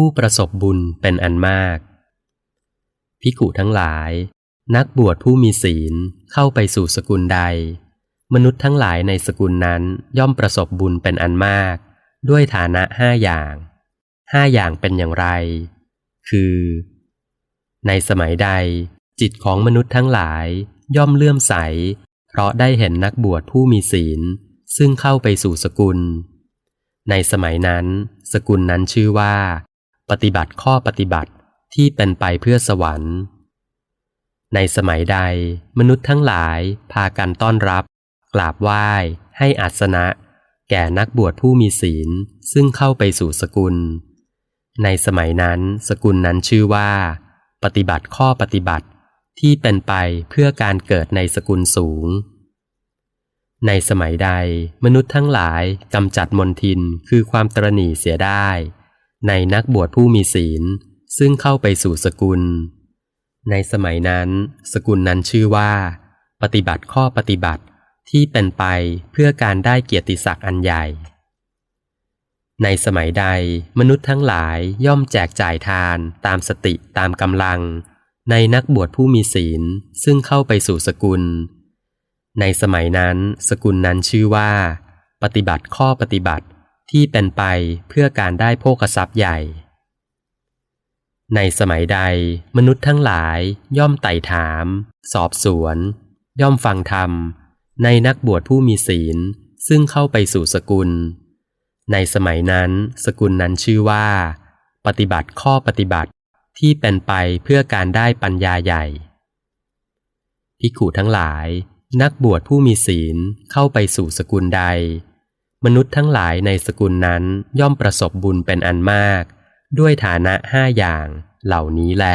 ผู้ประสบบุญเป็นอันมาก พิกุทั้งหลาย นักบวชผู้มีศีลเข้าไปสู่สกุลใด มนุษย์ทั้งหลายในสกุลนั้นย่อมประสบบุญเป็นอันมาก ด้วยฐานะห้าอย่างห้าอย่างเป็นอย่างไร คือ ในสมัยใด จิตของมนุษย์ทั้งหลายย่อมเลื่อมใส เพราะได้เห็นนักบวชผู้มีศีล ซึ่งเข้าไปสู่สกุล ในสมัยนั้น สกุลนั้นชื่อว่า ปฏิบัติข้อปฏิบัติที่เป็นไปเพื่อสวรรค์ ในสมัยใดมนุษย์ทั้งหลายพากันต้อนรับ กราบไหว้ ให้อาสนะ แก่นักบวชผู้มีศีลซึ่งเข้าไปสู่สกุล ในสมัยนั้นสกุลนั้นชื่อว่า ปฏิบัติข้อปฏิบัติที่เป็นไปเพื่อการเกิดในสกุลสูง ในสมัยใดมนุษย์ทั้งหลายกำจัดมนทินคือความตรณีเสียได้ ในนักบวชผู้มีศีล ซึ่งเข้าไปสู่สกุล ในสมัยนั้น สกุลนั้นชื่อว่า ปฏิบัติข้อปฏิบัติที่เป็นไปเพื่อการได้เกียรติศักดิ์อันใหญ่ ในสมัยใดมนุษย์ทั้งหลายย่อมแจกจ่ายทานตามสติตามกำลัง ในนักบวชผู้มีศีล ซึ่งเข้าไปสู่สกุล ในสมัยนั้น สกุลนั้นชื่อว่า ปฏิบัติข้อปฏิบัติ ที่เป็นไปเพื่อการได้โภคทรัพย์ใหญ่ ในสมัยใดมนุษย์ทั้งหลายย่อมไต่ถาม สอบสวน ย่อมฟังธรรม ในนักบวชผู้มีศีล ซึ่งเข้าไปสู่สกุล ในสมัยนั้นสกุลนั้นชื่อว่า ปฏิบัติข้อปฏิบัติที่เป็นไปเพื่อการได้ปัญญาใหญ่พิขูทั้งหลาย นักบวชผู้มีศีลเข้าไปสู่สกุลใด มนุษย์ทั้งหลายในสกุลนั้นย่อมประสบบุญเป็นอันมาก ด้วยฐานะห้าอย่างเหล่านี้แล